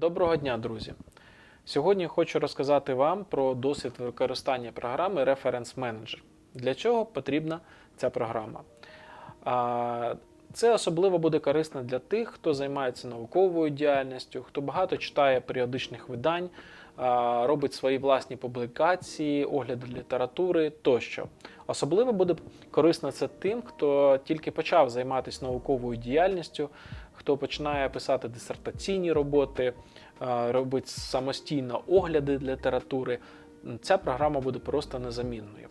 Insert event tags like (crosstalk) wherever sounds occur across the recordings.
Доброго дня, друзі! Сьогодні хочу розказати вам про досвід використання програми Reference Manager. Для чого потрібна ця програма? Це особливо буде корисно для тих, хто займається науковою діяльністю, хто багато читає періодичних видань, робить свої власні публікації, огляди літератури тощо. Особливо буде корисно це тим, хто тільки почав займатися науковою діяльністю, хто починає писати дисертаційні роботи, е, робить самостійно огляди літератури. Ця програма буде просто незамінною.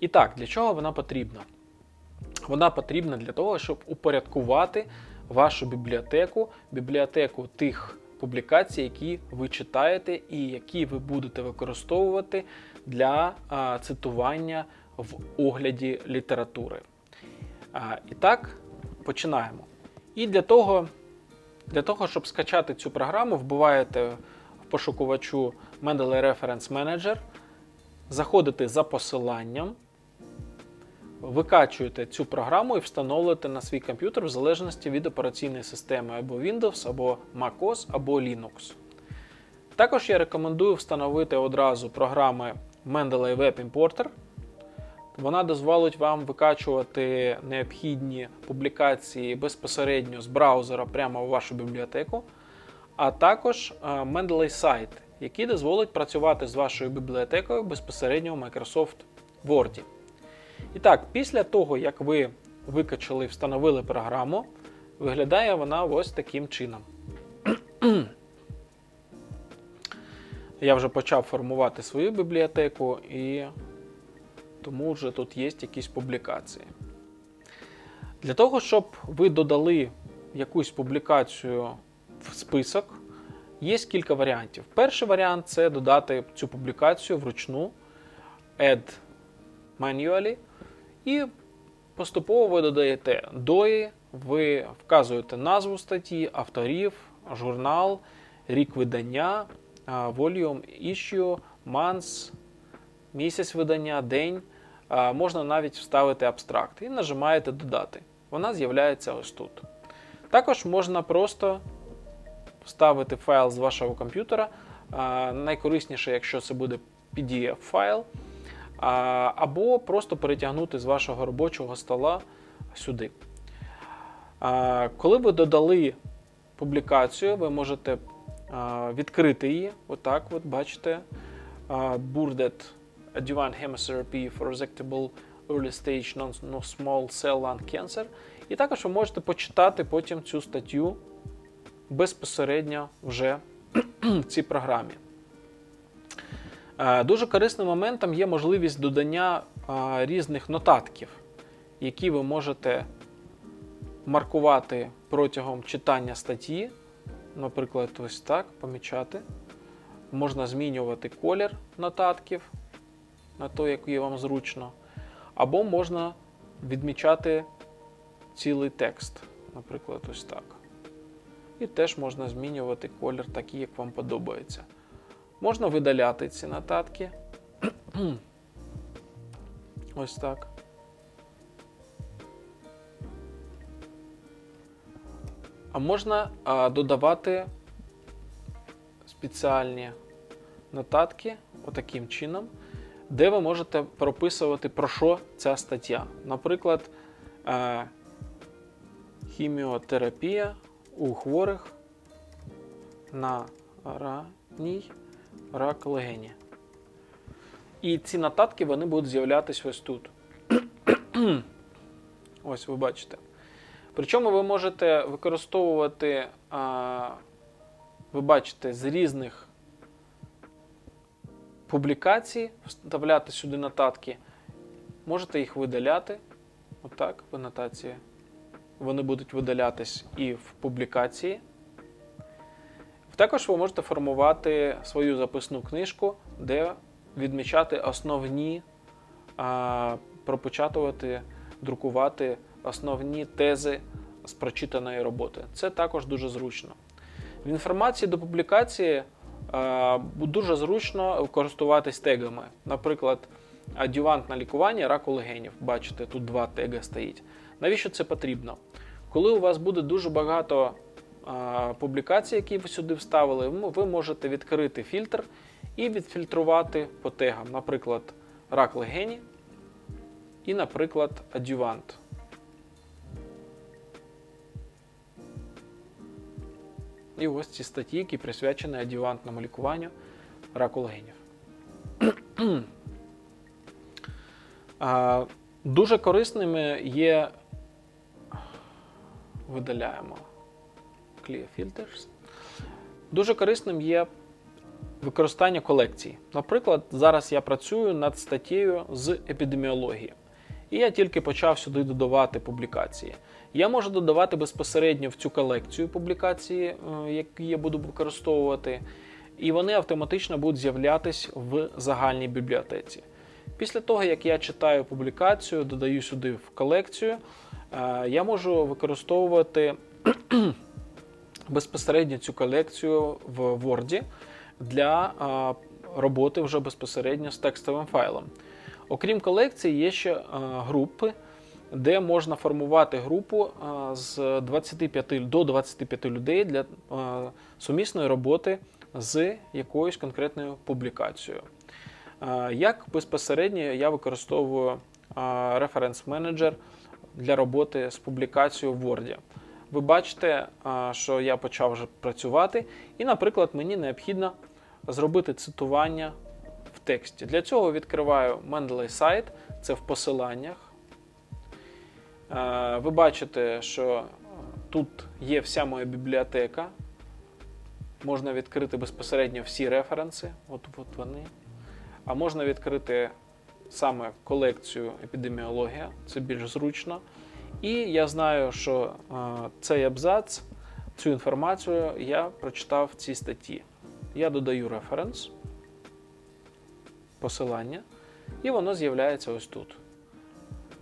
І так, для чого вона потрібна? Вона потрібна для того, щоб упорядкувати вашу бібліотеку, бібліотеку тих публікацій, які ви читаєте і які ви будете використовувати для цитування в огляді літератури. А, і так, починаємо. І для того, для того, щоб скачати цю програму, вбиваєте в пошукувачу Mendeley Reference Manager, заходите за посиланням, викачуєте цю програму і встановлюєте на свій комп'ютер в залежності від операційної системи або Windows, або MacOS, або Linux. Також я рекомендую встановити одразу програми Mendeley Web Importer. Вона дозволить вам викачувати необхідні публікації безпосередньо з браузера прямо в вашу бібліотеку, а також е, Mendeley Site, який дозволить працювати з вашою бібліотекою безпосередньо в Microsoft Word. І так, після того, як ви викачали і встановили програму, виглядає вона ось таким чином. (clears throat) Я вже почав формувати свою бібліотеку і тому вже тут є якісь публікації. Для того, щоб ви додали якусь публікацію в список, є кілька варіантів. Перший варіант це додати цю публікацію вручну Add manually, і поступово ви додаєте DOI, ви вказуєте назву статті, авторів, журнал, рік видання, volume issue, months, місяць видання, день. Можна навіть вставити абстракт і нажимаєте Додати. Вона з'являється ось тут. Також можна просто вставити файл з вашого комп'ютера. Найкорисніше, якщо це буде PDF-файл, або просто перетягнути з вашого робочого стола сюди. Коли ви додали публікацію, ви можете відкрити її. Отак, от бачите. Бурдет adjuvant chemotherapy for resectable early stage non-small cell lung cancer. І також ви можете почитати потім цю статтю безпосередньо вже (clears throat) в цій програмі. Е, Дуже корисним моментом є можливість додання е, різних нотатків, які ви можете маркувати протягом читання статті. Наприклад, ось так помічати. Можна змінювати колір нотатків на той, який вам зручно. Або можна відмічати цілий текст, наприклад, ось так. І теж можна змінювати колір такий, як вам подобається. Можна видаляти ці нотатки. (clears throat) Ось так. А можна а, додавати спеціальні нотатки отаким чином, де ви можете прописувати, про що ця стаття. Наприклад, е, хіміотерапія у хворих на ранній рак легені. І ці нотатки вони будуть з'являтися ось тут. (clears throat) ось ви бачите. Причому ви можете використовувати, ви бачите, з різних публікацій, вставляти сюди нотатки. Можете їх видаляти. Отак, в анотації. Вони будуть видалятись і в публікації. Також ви можете формувати свою записну книжку, де відмічати основні, а, пропечатувати, друкувати основні тези з прочитаної роботи. Це також дуже зручно. В інформації до публікації дуже зручно користуватись тегами. Наприклад, адювантне лікування раку легенів. Бачите, тут два теги стоїть. Навіщо це потрібно? Коли у вас буде дуже багато публікацій, які ви сюди вставили, ви можете відкрити фільтр і відфільтрувати по тегам, наприклад, рак легені і, наприклад, адювант. І ось ці статті, які присвячені адювантному лікуванню раку легенів. Дуже корисними є. Видаляємо Clear Filters. Дуже корисним є використання колекцій. Наприклад, зараз я працюю над статтєю з епідеміології. І я тільки почав сюди додавати публікації. Я можу додавати безпосередньо в цю колекцію публікації, е, які я буду використовувати, і вони автоматично будуть з'являтись в загальній бібліотеці. Після того, як я читаю публікацію, додаю сюди в колекцію, е, я можу використовувати (clears throat) безпосередньо цю колекцію в Word для е, роботи вже безпосередньо з текстовим файлом. Окрім колекції, є ще групи, де можна формувати групу е, з 25 до 25 людей для е, сумісної роботи з якоюсь конкретною публікацією. Е, Як безпосередньо я використовую референс-менеджер для роботи з публікацією в Word. Ви бачите, що я почав вже працювати, і, наприклад, мені необхідно зробити цитування в тексті. Для цього відкриваю Mendeley сайт, це в посиланнях. Е, Ви бачите, що тут є вся моя бібліотека. Можна відкрити безпосередньо всі референси. От, от вони. А можна відкрити саме колекцію епідеміологія, це більш зручно. І я знаю, що е, цей абзац, цю інформацію я прочитав в цій статті. Я додаю референс, посилання, і воно з'являється ось тут.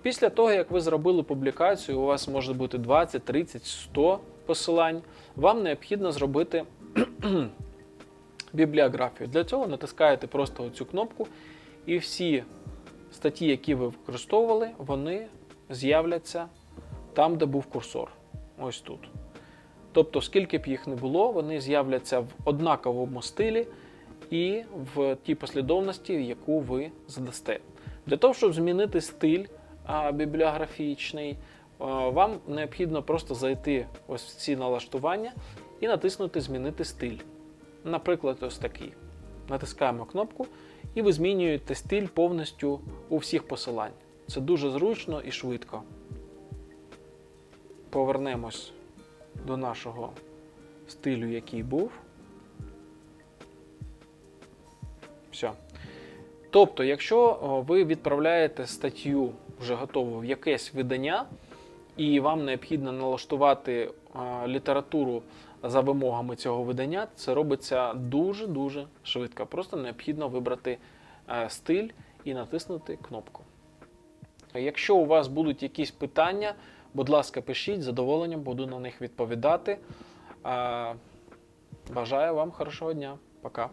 Після того, як ви зробили публікацію, у вас може бути 20, 30, 100 посилань, вам необхідно зробити (clears throat) бібліографію. Для цього натискаєте просто цю кнопку, і всі статті, які ви використовували, вони з'являться там, де був курсор. Ось тут. Тобто, скільки б їх не було, вони з'являться в однаковому стилі і в тій послідовності, яку ви задасте. Для того, щоб змінити стиль бібліографічний, вам необхідно просто зайти ось в ці налаштування і натиснути Змінити стиль. Наприклад, ось такий. Натискаємо кнопку, і ви змінюєте стиль повністю у всіх посилань. Це дуже зручно і швидко. Повернемось до нашого стилю, який був. Все. Тобто, якщо ви відправляєте статтю вже готову якесь видання, і вам необхідно налаштувати а, літературу за вимогами цього видання, це робиться дуже-дуже швидко. Просто необхідно вибрати е, стиль і натиснути кнопку. Якщо у вас будуть якісь питання, будь ласка, пишіть, з задоволенням буду на них відповідати. Е, Бажаю вам хорошого дня. Пока.